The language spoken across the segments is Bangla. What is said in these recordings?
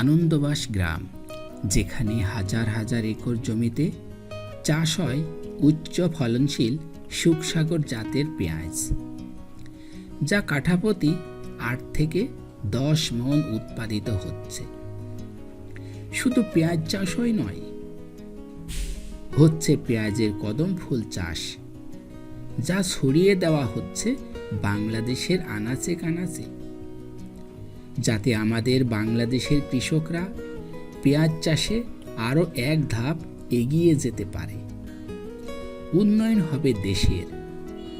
আনন্দবাস গ্রাম, যেখানে হাজার হাজার একর জমিতে চাষ হয় উচ্চ ফলনশীল সুখসাগর জাতের পেঁয়াজ, যা কাঠাপতি আট থেকে দশ মন উৎপাদিত হচ্ছে। শুধু পেঁয়াজ চাষই নয়, হচ্ছে পেঁয়াজের কদম ফুল চাষ, যা ছড়িয়ে দেওয়া হচ্ছে বাংলাদেশের আনাচে কানাচে। যাতে আমাদের বাংলাদেশের কৃষকরা পেঁয়াজ চাষে আরও এক ধাপ এগিয়ে যেতে পারে। উন্নয়ন হবে দেশের,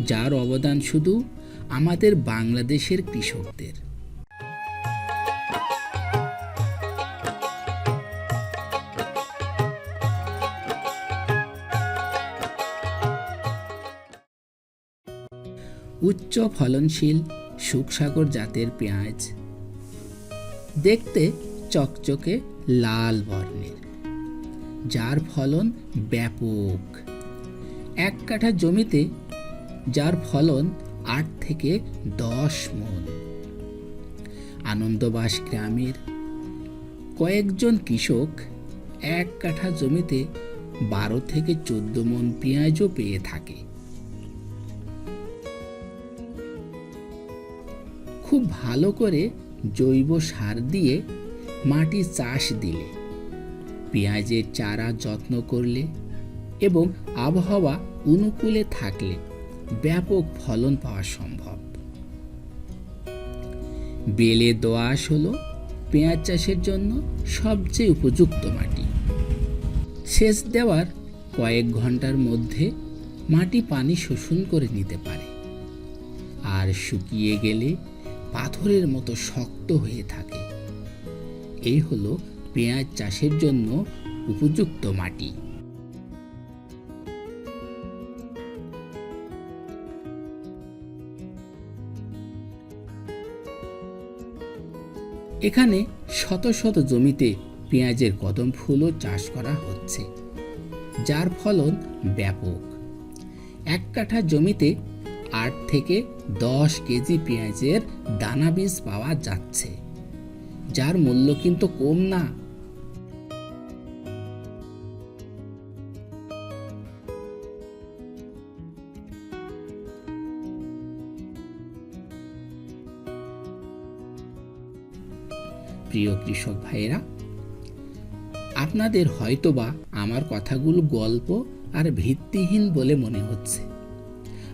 যার অবদান শুধু আমাদের বাংলাদেশের কৃষকদের। উচ্চ ফলনশীল সুখসাগর জাতের পেঁয়াজ দেখতে চকচকে লাল বর্ণের, যার ফলন ব্যাপক। এক কাঠা জমিতে যার ফলন আট থেকে দশ মন। আনন্দবাস গ্রামের কয়েকজন কৃষক এক কাঠা জমিতে বারো থেকে চোদ্দ মন পেঁয়াজও পেয়ে থাকে। খুব ভালো করে জৈব সার দিয়ে মাটি চাষ দিলে, পেঁয়াজের চারা যত্ন করলে এবং আবহাওয়া অনুকূলে থাকলে ব্যাপক ফলন পাওয়া সম্ভব। বেলে দোআঁশ হলো পেঁয়াজ চাষের জন্য সবচেয়ে উপযুক্ত মাটি। সেচ দেওয়ার কয়েক ঘণ্টার মধ্যে মাটি পানি শোষণ করে নিতে পারে। আর শুকিয়ে গেলে পাথরের মতো শক্ত হয়ে থাকে। এই হলো পেঁয়াজ চাষের জন্য উপযুক্ত মাটি। এখানে শত শত জমিতে পেঁয়াজের কদম ফুলও চাষ করা হচ্ছে, যার ফলন ব্যাপক। এক কাঠা জমিতে আট থেকে দশ কেজি পেঁয়াজের দানা বীজ পাওয়া যাচ্ছে। যার মূল্য কিন্তু কম না। প্রিয় কৃষক ভাইয়েরা, আপনাদের হয়তোবা আমার কথাগুলো গল্প আর ভিত্তিহীন বলে মনে হচ্ছে।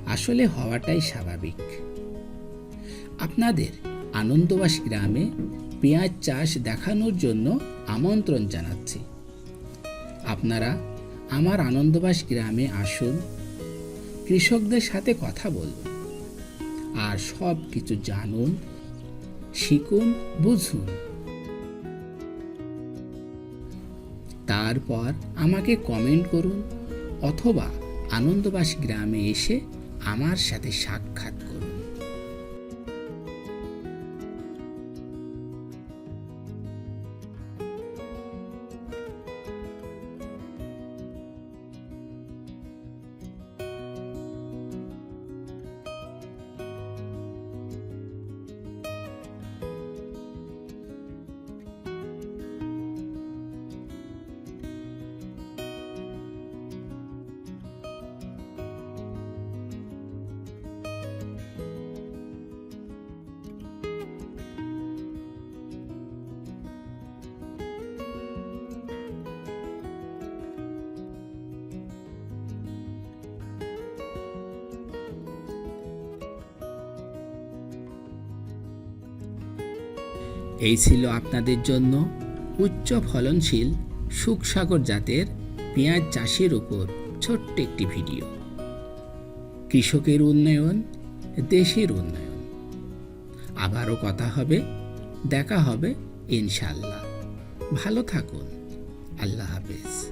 আসলে হওয়াটাই স্বাভাবিক। আপনাদের আনন্দবাস গ্রামে পেঁয়াজ চাষ দেখানোর জন্য আমন্ত্রণ জানাচ্ছি। আপনারা আমার আনন্দবাস গ্রামে আসুন, কৃষকদের সাথে কথা বলুন, আর সব কিছু জানুন, শিখুন, বুঝুন। তারপর আমাকে কমেন্ট করুন অথবা আনন্দবাস গ্রামে এসে আমার সাথে সাক্ষাৎ এই ছিল আপনাদের জন্য উচ্চ ফলনশীল সুখসাগর জাতের পেঁয়াজ চাষের উপর ছোট্ট একটি ভিডিও। কৃষকের উন্নয়ন, দেশের উন্নয়ন। আবারও কথা হবে, দেখা হবে ইনশাল্লাহ ভালো থাকুন। আল্লাহ হাফেজ।